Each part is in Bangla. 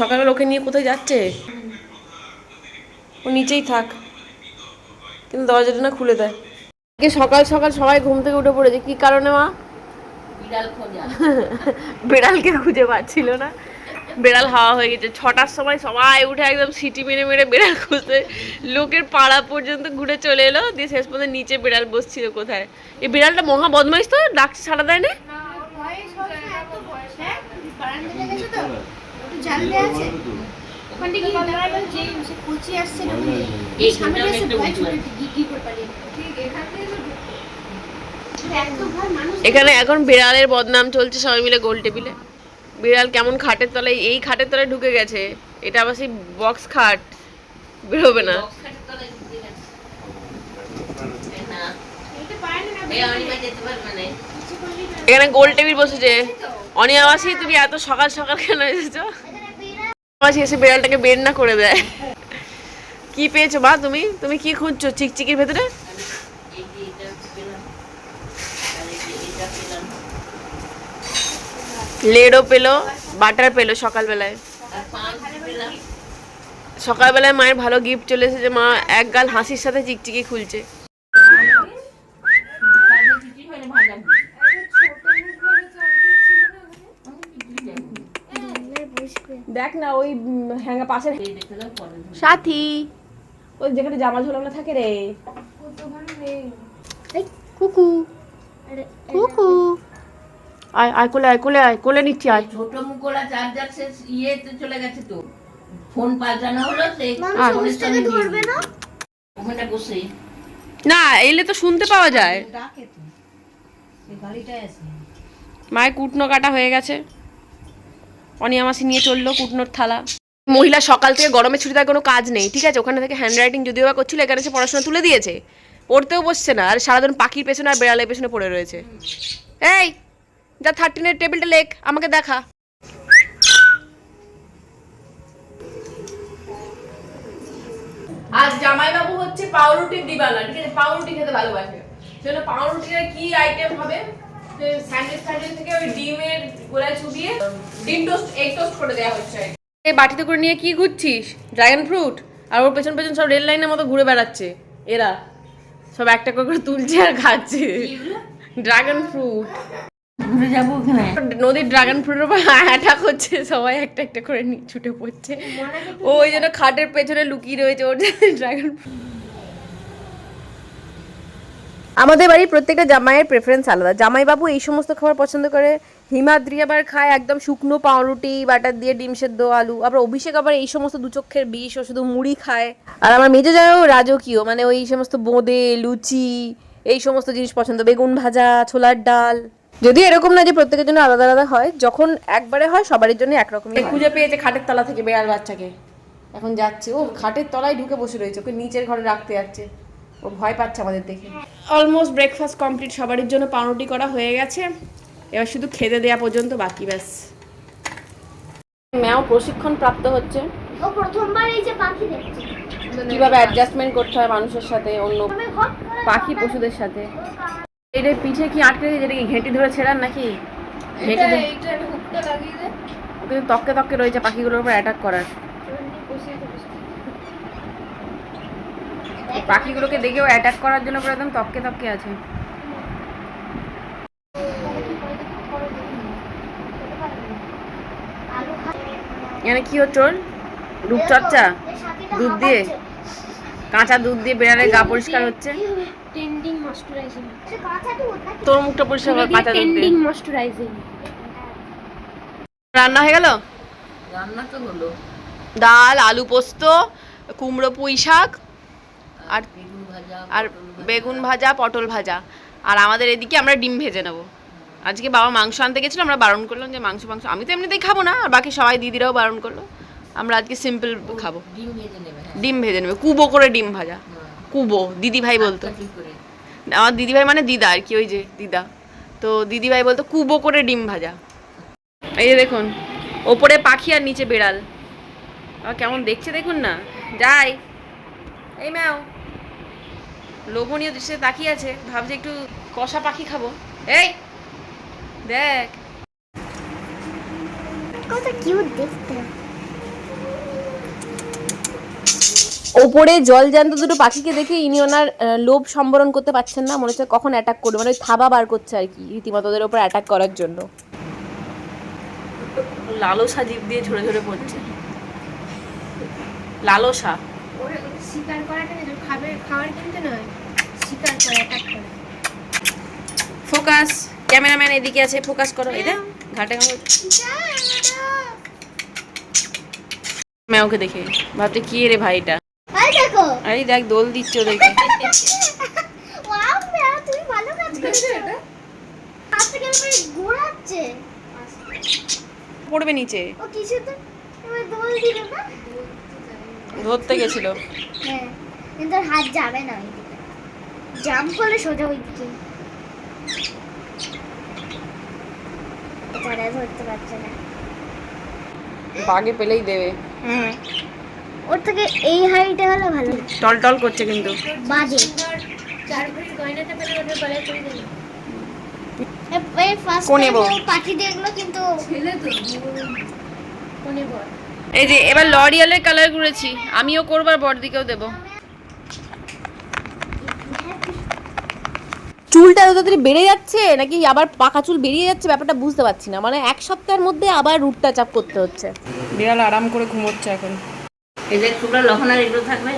সকালবেলা ওকে নিয়ে কোথায় যাচ্ছে? ও নিচেই থাক। কিন্তু দরজাটা না খুলে দেয়। আজকে সকাল সকাল সবাই ঘুম থেকে উঠে পড়েছে। কি কারণে মা? বিড়াল খোঁজা বেড়ালকে খুঁজে পাচ্ছিল না। বেড়াল হাওয়া হয়ে গেছে। ছটার সময় সবাই উঠে একদম সিটি মেরে মেরে বেড়াল খুঁজতে। লোকের পাড়া পর্যন্ত ঘুরে চলে এলো। দিয়ে শেষ পর্যন্ত নিচে বেড়াল বসছিল কোথায়? এই বেড়ালটা মহা বদমাইশ তো? ডাকছে সাড়া দেয় না? জানলে আছে? ওখান ড্রাইভার যে সে কোচি আসছে না বলে এই সামনে এসে ভয়। ছুটে করে পালিয়ে ঠিক এখান থেকে মানুষ এখানে এখন বিড়ালের বদনাম চলছে সবাই মিলে গোল টেবিলে। বিড়াল কেমন খাটের তলায় এই খাটের তলায় ঢুকে গেছে। এটা আবার সেই বক্স খাট। বেরোবে না। এখানে গোল টেবিল বসেছে। অনিয়াবাসী তুমি এত সকাল সকাল কেন এসেছ? আবাসী এসে বিড়ালটাকে বের না করে দেয় কি পেয়েছ মা তুমি তুমি কি খুঁজছো চিকচিকির ভেতরে। লেডও পেল, বাটার পেল সকালবেলায়। সকালবেলায় মায়ের ভালো গিফট চলে এসেছে মা এক গাল হাসির সাথে চিকচিকি খুলছে তারপর কিছুই হয়নি, ভাজা ভুল। দেখ না ওই হ্যাঙ্গা পাশে। সাথী ওই যেখানে জামা ঝোলানো থাকে রে। কুকু। কুকু। আয় আয় কোলে আয় কোলে আয় কোলে নিচ্ছি আয়। ছোট মুখোলা চার্জার শেষ ইয়েতে চলে গেছে তো। ফোন পাল্টানো হলো ধরবে না? ওখানে বসে না এলে তো শুনতে পাওয়া যায়। ডাকে তো। আছে মায়ের কুটনো কাটা হয়ে গেছে। অনিয়ামাসি নিয়ে চলল কুটনোর থালা। মহিলা সকাল থেকে গরমে ছুটি তার কোনো কাজ নেই ঠিক আছে? ওখানে থেকে হ্যান্ড রাইটিং যদিও বা করছিল এখানে এসে পড়াশোনা তুলে দিয়েছে। পড়তেও বসছে না আর সারাদিন পাখির পেছনে আর বেড়ালের পেছনে পড়ে রয়েছে। এই যা থার্টিনের টেবিলটা লেখ আমাকে দেখা। আজ জামাইবাবু হচ্ছে পাউরুটির দিবানা ঠিক আছে? পাউরুটি খেতে ভালোবাসে। সেজন্য পাউরুটির কি আইটেম হবে? স্যান্ডউইচ স্যান্ডউইচ থেকে ওই ডিমের গোলায় চুবিয়ে ডিম টোস্ট এগ টোস্ট করে দেওয়া হচ্ছে। এই বাটিতে করে নিয়ে কি ঘুরছিস? ড্রাগন ফ্রুট আর ওর পেছন পেছন সব রেল লাইনের মতো ঘুরে বেড়াচ্ছে। এরা সব একটা করে করে তুলছে আর খাচ্ছে। ড্রাগন ফ্রুট ঘুরে যাব ওখানে। নদীর ড্রাগন ফ্রুটের উপর অ্যাটাক হচ্ছে সবাই একটা একটা করে নিয়ে ছুটে পড়ছে। ও ওই জন্য খাটের পেছনে লুকিয়ে রয়েছে ওর ড্রাগন আমাদের বাড়ির প্রত্যেকটা জামাইয়ের প্রেফারেন্স আলাদা। জামাইবাবু এই সমস্ত খাবার পছন্দ করে। হিমাদ্রি আবার খায় একদম শুকনো পাউরুটি বাটার দিয়ে ডিম সেদ্ধ আলু। আবার অভিষেক আবার এই সমস্ত দু চক্ষের বিষ ও শুধু মুড়ি খায়। আর আমার মেজো জামাইও রাজকীয় মানে ওই সমস্ত বোঁদে লুচি এই সমস্ত জিনিস পছন্দ। বেগুন ভাজা ছোলার ডাল। যদি এরকম না যে প্রত্যেকের জন্য আলাদা আলাদা হয় যখন একবারে হয় সবারই জন্য একরকম খুঁজে পেয়েছে খাটের তলা থেকে বেড়াল বাচ্চাকে। এখন যাচ্ছে। ও খাটের তলায় ঢুকে বসে রয়েছে। ওকে নিচের ঘরে রাখতে যাচ্ছে। ও ভয় পাচ্ছে আমাদের দেখে। অলমোস্ট ব্রেকফাস্ট কমপ্লিট সবারই জন্য পাউরুটি করা হয়ে গেছে। এবার শুধু খেতে দেওয়া পর্যন্ত বাকি ব্যাস। ম্যাও প্রশিক্ষণ প্রাপ্ত হচ্ছে। ও প্রথমবার এই যে পাখি দেখছে। কীভাবে অ্যাডজাস্টমেন্ট করতে হয় মানুষের সাথে অন্য পাখি পশুদের সাথে? এটা পিঠে কি আটকে দিয়েছে এটা কি ঘেঁটি ধরে ছেড়ান নাকি? ঘেঁটি ধরে তককে তককে রয়েছে পাখিগুলোর উপর অ্যাটাক করার। পাখিগুলোকে দেখেও অ্যাটাক করার জন্য পুরো একদম তককে তককে আছে। এখানে কি হচ্ছে ওর? রূপচর্চা? দুধ দিয়ে? কাঁচা দুধ দিয়ে বেড়ালের গা পরিষ্কার হচ্ছে? টেন্ডিং ময়শ্চারাইজিং তোর মুখটা পরিষ্কার কর কাঁচা দুধ টেন্ডিং দিয়ে ময়শ্চারাইজিং রান্না হয়ে গেল? রান্না তো হলো। ডাল আলু পোস্ত কুমড়ো পুঁই শাক আর আর বেগুন ভাজা পটল ভাজা। আর আমাদের এদিকে আমরা ডিম ভেজে নেব। আজকে বাবা মাংস আনতে গেছিল আমরা বারণ করলাম যে মাংস মাংস। আমি তো এমনিতেই খাব না আর বাকি সবাই দিদিরাও বারণ করল। আমরা আজকে সিম্পল খাব। ডিম ভেজে নেবে হ্যাঁ। ডিম ভেজে নেবে কুবো করে ডিম ভাজা। কুবো দিদি ভাই বলতো। আমার দিদি ভাই মানে দিদা আর কি ওই যে দিদা। তো দিদি ভাই বলতো কুবো করে ডিম ভাজা। এই যে দেখুন ওপরে পাখি আর নিচে বেড়াল। আর কেমন দেখছে দেখুন না। যাই। এই ম্যাও লোভনীয় দৃশ্যে তাকিয়ে আছে ভাবছে একটু কষা পাখি খাব। এই দেখ। কত কিউট দেখতে। ওপরে জল জ্যান্ত দুটো পাখিকে দেখে ইনি ওনার লোভ সম্বরণ করতে পারছেন না মনে হচ্ছে কখন অ্যাটাক করবে মানে থাবা বার করছে আর কি রীতিমতো ওদের ওপর অ্যাটাক করার জন্য। লালসা জীব দিয়ে ঝরে ঝরে পড়ছে। লালসা। শিকার করাটা না খাবে খাবার কিনতে নয় শিকার করে অ্যাটাক করে ফোকাস ক্যামেরাম্যান এদিকে আছে ফোকাস করো এই এটা ঘাটে ম্যাওকে দেখে ভাবতে কি রে ভাই এটা এই দেখো। আরে দেখ দোল দিচ্ছে ওদেরকে। পড়বে নিচে। ও কিছু তো দোল দিল না? ধরতে গেছিল। হ্যাঁ কিন্তু ওর হাত যাবে না ওইদিকে। জাম্প করলে সোজা ওইদিকে। ধরতে পারছে না। বাগে পেলেই দেবে। হ্যাঁ। ওর থেকে এই হাইটে হলে ভালো। টল টল করছে কিন্তু। বাজে। চার গয়নাটা পেলে ওদের গলায় করে দেবে কোনে বউ? পাখি দেখল কিন্তু। ছেলে তো কোনে বল এই যে এবার লরিয়ালের কালার করেছি আমিও করব আর বড়দিকেও দেবো। চুলটা এত তাড়াতাড়ি বেড়ে যাচ্ছে নাকি আবার পাকা চুল বেরিয়ে যাচ্ছে? ব্যাপারটা বুঝতে পারছি না। মানে এক সপ্তাহের মধ্যে আবার রুটটা চাপ করতে হচ্ছে। বিড়াল আরাম করে ঘুমোচ্ছে এখন। এদের টুকরা লক্ষণ আর এগুলো থাকবে?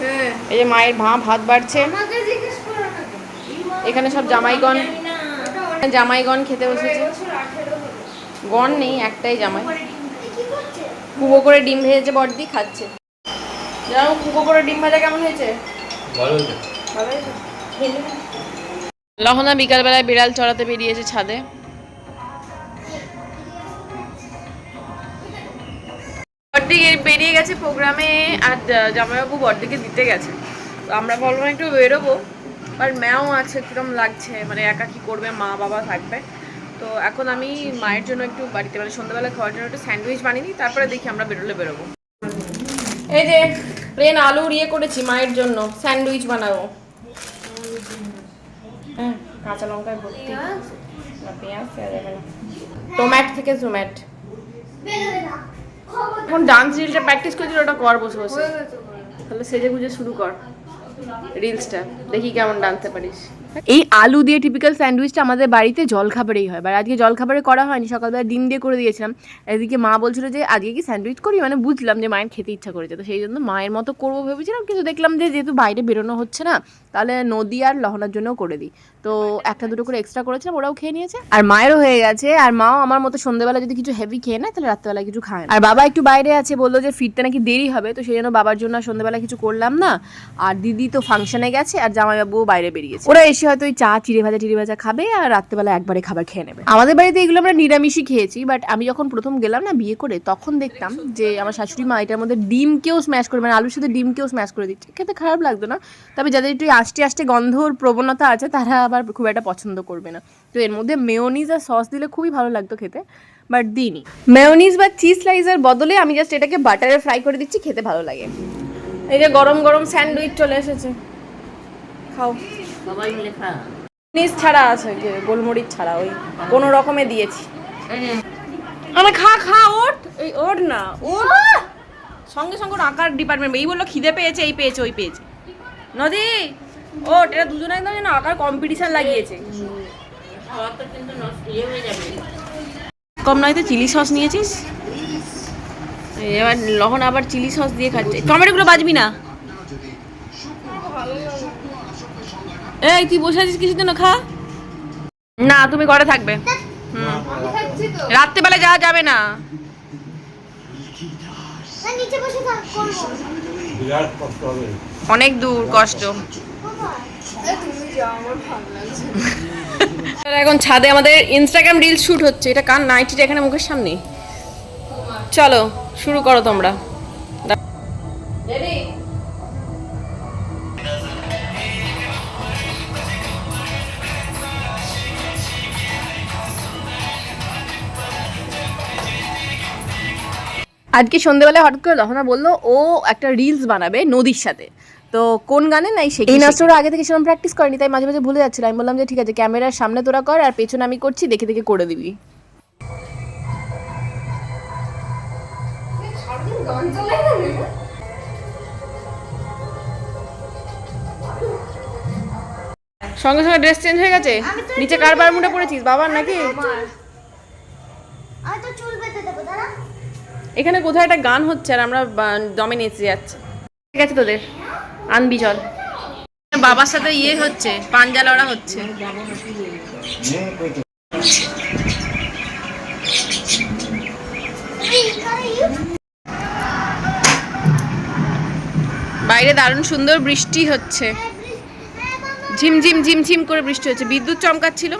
হ্যাঁ। এই যে মায়ের ভা ভাত বাড়ছে। আমাকে জিজ্ঞেস করো না এখানে সব জামাইগণ। জামাইগণ খেতে বসেছে। গণ নেই একটাই জামাই। কুবো করে ডিম ভেজেছে বড়দি খাচ্ছে। জানো কুবো করে ডিম ভাজা কেমন হয়েছে? ভালো হয়েছে। লহনা বিকালবেলায় বিড়াল চড়াতে বেরিয়েছে ছাদে। বড়দিকে বেরিয়ে গেছে প্রোগ্রামে আর জামাইবাবু বড়দিকে দিতে গেছে। তো আমরা বললাম একটু বেরোবো আর ম্যাও আছে কিরম লাগছে? মানে একা কি করবে? মা বাবা থাকবে। তো এখন আমি মায়ের জন্য একটু বাড়িতে মানে সন্ধ্যাবেলা খাওয়ার জন্য একটু স্যান্ডউইচ বানিয়ে দিই তারপরে দেখি আমরা বেরোলে বেরোবো। এই যে প্লেন আলু ইয়ে করেছি মায়ের জন্য, স্যান্ডউইচ বানাবো। হ্যাঁ কাঁচা লঙ্কায় ভর্তি। পেঁয়াজ যাবে টোম্যাট থেকে জোম্যাট এখন ডান্স রিলটা প্র্যাকটিস করছিল, ওটা কর বসে বসে। তাহলে সেজে গুজে শুরু কর। রিলসটা দেখি কেমন ডান্সতে পারিস। এই আলু দিয়ে টিপিক্যাল স্যান্ডউইচটা আমাদের বাড়িতে জলখাবারেই হয়। বাট আজকে জলখাবারে করা হয়নি, সকালবেলা ডিম দিয়ে করে দিয়েছিলাম। এদিকে মা বলছিল যে, আজকে কি স্যান্ডউইচ করি? মানে বুঝলাম যে, মায়ের খেতে ইচ্ছা করেছে। তো সেই জন্য মায়ের মতো করব ভেবেছিলাম, কিন্তু দেখলাম যে, যেহেতু বাইরে বেরোনো হচ্ছে না, তাহলে নদী আর লহনার জন্যও করে দিই। তো একটা দুটো করে এক্সট্রা করেছিলাম, ওরাও খেয়ে নিয়েছে। আর মায়েরও হয়ে গেছে, আর মাও আমার মতো সন্ধ্যেবেলা যদি কিছু হেভি খেয়ে নেয়, তাহলে রাত্রেবেলা কিছু খায় আর বাবা একটু বাইরে আছে, বলল যে ফিরতে নাকি দেরি হবে। তো সেই জন্য বাবার জন্য সন্ধ্যেবেলা কিছু করলাম না। আর দিদি তো ফাংশনে গেছে, আর জামাইবাবুও বাইরে বেরিয়েছে। ওরা এসে হয়তো ওই চা, চিড়ে ভাজা চিড়ে ভাজা খাবে আর রাত্রেবেলা একবারে খাবার খেয়ে নেবে। আমাদের বাড়িতে এগুলো আমরা নিরামিষই খেয়েছি বাট আমি যখন প্রথম গেলাম না বিয়ে করে, তখন দেখতাম যে আমার শাশুড়ি মা এটার মধ্যে ডিমকেও স্ম্যাশ করে মানে আলুর সাথে ডিমকেও স্ম্যাশ করে দিচ্ছে। খেতে খারাপ লাগতো না, তবে যাদের একটু আষ্টে আষ্টে গন্ধর প্রবণতা আছে, তারা আবার খুব একটা পছন্দ করবে না। তো এর মধ্যে মেয়োনিজ আর সস দিলে খুবই ভালো লাগতো খেতে বাট দিইনি। মেয়োনিজ বা চিজ স্লাইসের বদলে আমি জাস্ট এটাকে বাটারে ফ্রাই করে দিচ্ছি, খেতে ভালো লাগে। এই যে গরম গরম স্যান্ডউইচ চলে এসেছে। খাও। সবাই ছাড়া আছে গোলমরিচ ছাড়া, ওই কোনো রকমে দিয়েছি। এই আমি খা খা, ওঠ। এই, ওঠ না, ওঠ। সঙ্গে সঙ্গে আঁকার ডিপার্টমেন্ট এই বলল, খিদে পেয়েছে, এই পেয়েছে, ওই পেয়েছে। নদী, ওঠ। এটা দুজনে একদম যেন আঁকার কম্পিটিশন লাগিয়েছে। কম নয় তো চিলি সস নিয়েছিস? এবার লহন আবার চিলি সস দিয়ে খাচ্ছে। টমেটোগুলো বাজবি না। এই তুই বসে আছিস কিছুর জন্য খা। না তুমি ঘরে থাকবে। হুম। খাচ্ছি যাওয়া যাবে না। না নিচে বসে থাক করব। বিরাট কষ্ট হবে। অনেক দূর কষ্ট। এখন ছাদে আমাদের ইনস্টাগ্রাম রিলস শুট হচ্ছে। এটা কার? নাইটিটা এখানে মুখের সামনে। চলো শুরু করো তোমরা। আজকে সন্ধ্যেবেলায় হঠাৎ করে রহনা বলল ও একটা রিলস বানাবে নদীর সাথে। তো কোন গানে? নাই সে এই নাচটা আগে থেকে সেরকম প্র্যাকটিস করেনি তাই মাঝে মাঝে ভুলে যাচ্ছিল। আমি বললাম যে ঠিক আছে ক্যামেরার সামনে তোরা কর আর পেছনে আমি করছি দেখে দেখে করে দিবি। সঙ্গে সঙ্গে ড্রেস চেঞ্জ হয়ে গেছে? নিচে কার মুটে পড়েছিস? বাবার নাকি? এখানে কোথায় একটা গান হচ্ছে আর আমরা দমে নেচে যাচ্ছি। ঠিক আছে তোদের আনবি চল। বাবার সাথে ইয়ে হচ্ছে পাঞ্জা লড়া হচ্ছে। বাইরে দারুণ সুন্দর বৃষ্টি হচ্ছে। ঝিমঝিম ঝিমঝিম করে বৃষ্টি হচ্ছে। বিদ্যুৎ চমকাচ্ছিল।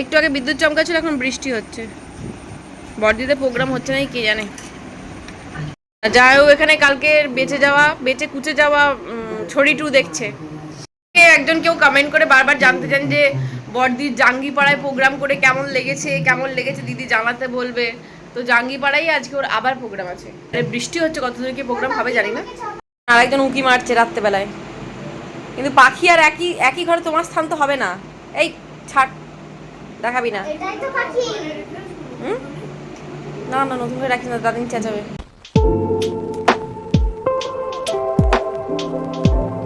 একটু আগে বিদ্যুৎ চমকাচ্ছিল এখন বৃষ্টি হচ্ছে। বড়দিতে প্রোগ্রাম হচ্ছে নাকি কে জানে। যাই হোক এখানে কালকে বেঁচে যাওয়া বেঁচে কুচে যাওয়া ছড়ি টু দেখছে। একজন কেউ কমেন্ট করে বারবার জানতে চান যে বড়দির জাঙ্গিপাড়ায় প্রোগ্রাম করে কেমন লেগেছে কেমন লেগেছে দিদি জানাতে বলবে। তো জাঙ্গিপাড়ায় আজকে ওর আবার প্রোগ্রাম আছে। আরে বৃষ্টি হচ্ছে কতদূর কি প্রোগ্রাম হবে জানি না। আর একজন উঁকি মারছে রাত্রেবেলায়। কিন্তু পাখি আর একই একই ঘরে তোমার স্থান তো হবে না। এই ছাড় দেখাবি না। এটাই তো পাখি। হুম? না না নতুন করে রাখিস না দাদিন চেঁচাবে। Música